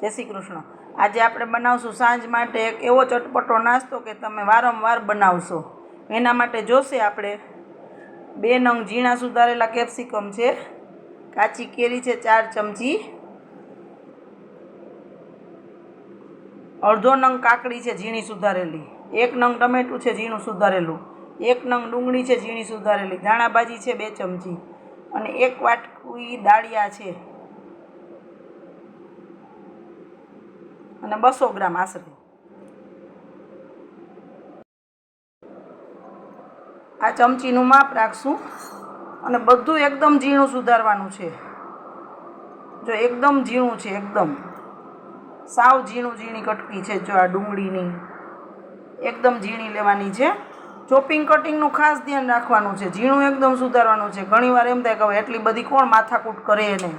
જય શ્રી કૃષ્ણ. આજે આપણે બનાવશું સાંજ માટે એક એવો ચટપટો નાસ્તો કે તમે વારંવાર બનાવશો. એના માટે જોશે આપણે બે નંગ ઝીણા સુધારેલા કેપ્સિકમ છે, કાચી કેરી છે, ચાર ચમચી, અડધો નંગ કાકડી છે ઝીણી સુધારેલી, એક નંગ ટમેટું છે ઝીણું સુધારેલું, એક નંગ ડુંગળી છે ઝીણી સુધારેલી, ધાણા ભાજી છે બે ચમચી અને એક વાટકી દાળિયા છે. અને બસો ગ્રામ આશરે. આ ચમચીનું માપ રાખશું અને બધું એકદમ ઝીણું સુધારવાનું છે. જો એકદમ ઝીણું છે, એકદમ. સાવ ઝીણું ઝીણી કટકી છે જો આ ડુંગળીની. એકદમ ઝીણી લેવાની છે. ચોપિંગ કટિંગનું ખાસ ધ્યાન રાખવાનું છે. ઝીણું એકદમ સુધારવાનું છે. ઘણીવાર એમ થાય કે હવે એટલી બધી કોણ માથાકૂટ કરે એને?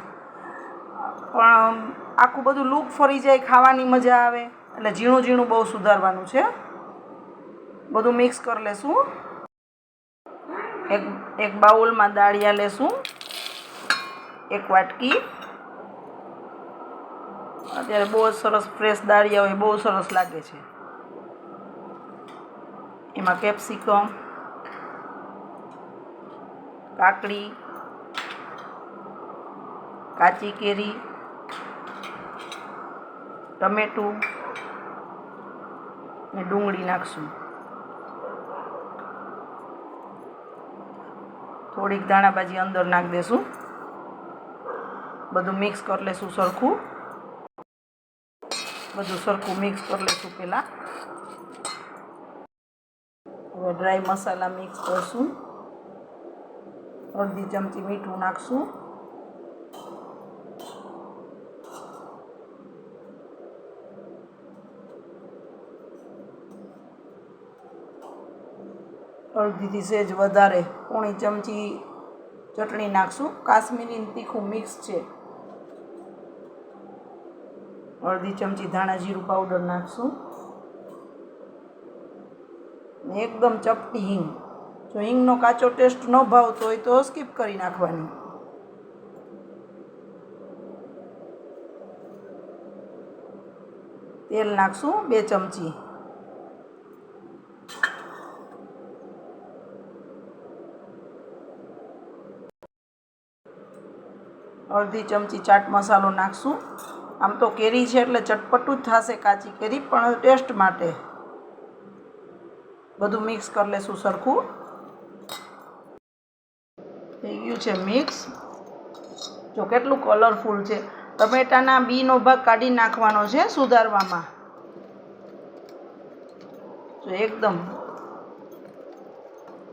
પણ આખું બધું લૂક ફરી જાય, ખાવાની મજા આવે. એટલે ઝીણું ઝીણું બહુ સુધારવાનું છે. બધું મિક્સ કરી લેશું. એક એક બાઉલમાં દાળિયા લેશું. એક વાટકી. અત્યારે બહુ સરસ ફ્રેશ દાળિયા હોય, બહુ સરસ લાગે છે. એમાં કેપ્સિકમ કાકડી કાચી કેરી, ટમેટું ને ડુંગળી નાખશું. થોડીક ધાણાભાજી અંદર નાખી દેશું. બધું મિક્સ કરી લેશું સરખું. બધું સરખું મિક્સ કરી લેશું પહેલાં. હવે ડ્રાય મસાલા મિક્સ કરશું. અડધી ચમચી મીઠું નાખશું. અડધીથી સહેજ વધારે પોણી ચમચી ચટણી નાખશું. કાશ્મીરી તીખું મિક્સ છે. અડધી ચમચી ધાણા જીરું પાવડર નાખશું. એકદમ ચપટી હિંગ. જો હિંગનો કાચો ટેસ્ટ ન ભાવતો હોય તો સ્કીપ કરી નાખવાની. તેલ નાખશું બે ચમચી. અડધી ચમચી ચાટ મસાલો નાખશું. આમ તો કેરી છે એટલે ચટપટું જ થશે કાચી કેરી, પણ ટેસ્ટ માટે બધું મિક્સ કરી લેશું સરખું. થઈ ગયું છે મિક્સ. જો કેટલું કલરફુલ છે. ટમેટાના બીનો ભાગ કાઢી નાખવાનો છે સુધારવામાં. જો એકદમ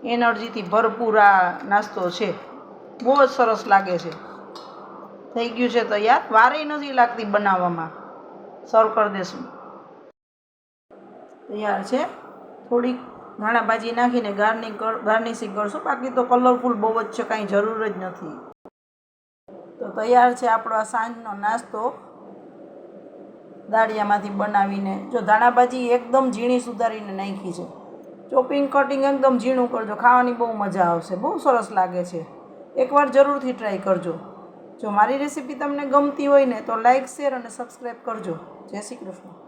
એનર્જીથી ભરપૂર આ નાસ્તો છે. બહુ જ સરસ લાગે છે. થઈ ગયું છે તૈયાર વારે નથી લાગતી બનાવવામાં. સર્વ કરી દેશું. તૈયાર છે. થોડીક ધાણા ભાજી નાખીને ગાર્નિંગ ગાર્નિશિંગ કરશું. બાકી તો કલરફુલ બહુ જ છે, કાંઈ જરૂર જ નથી. તો તૈયાર છે આપણો આ સાંજનો નાસ્તો. દાળિયામાંથી બનાવીને, જો ધાણા ભાજી એકદમ ઝીણી સુધારીને નાખી છે. ચોપિંગ કટિંગ એકદમ ઝીણું કરજો. ખાવાની બહુ મજા આવશે. બહુ સરસ લાગે છે. એકવાર જરૂરથી ટ્રાય કરજો. જો મારી રેસીપી તમને ગમતી હોય ને તો લાઇક શેર અને સબસ્ક્રાઈબ કરજો. જય શ્રી કૃષ્ણ.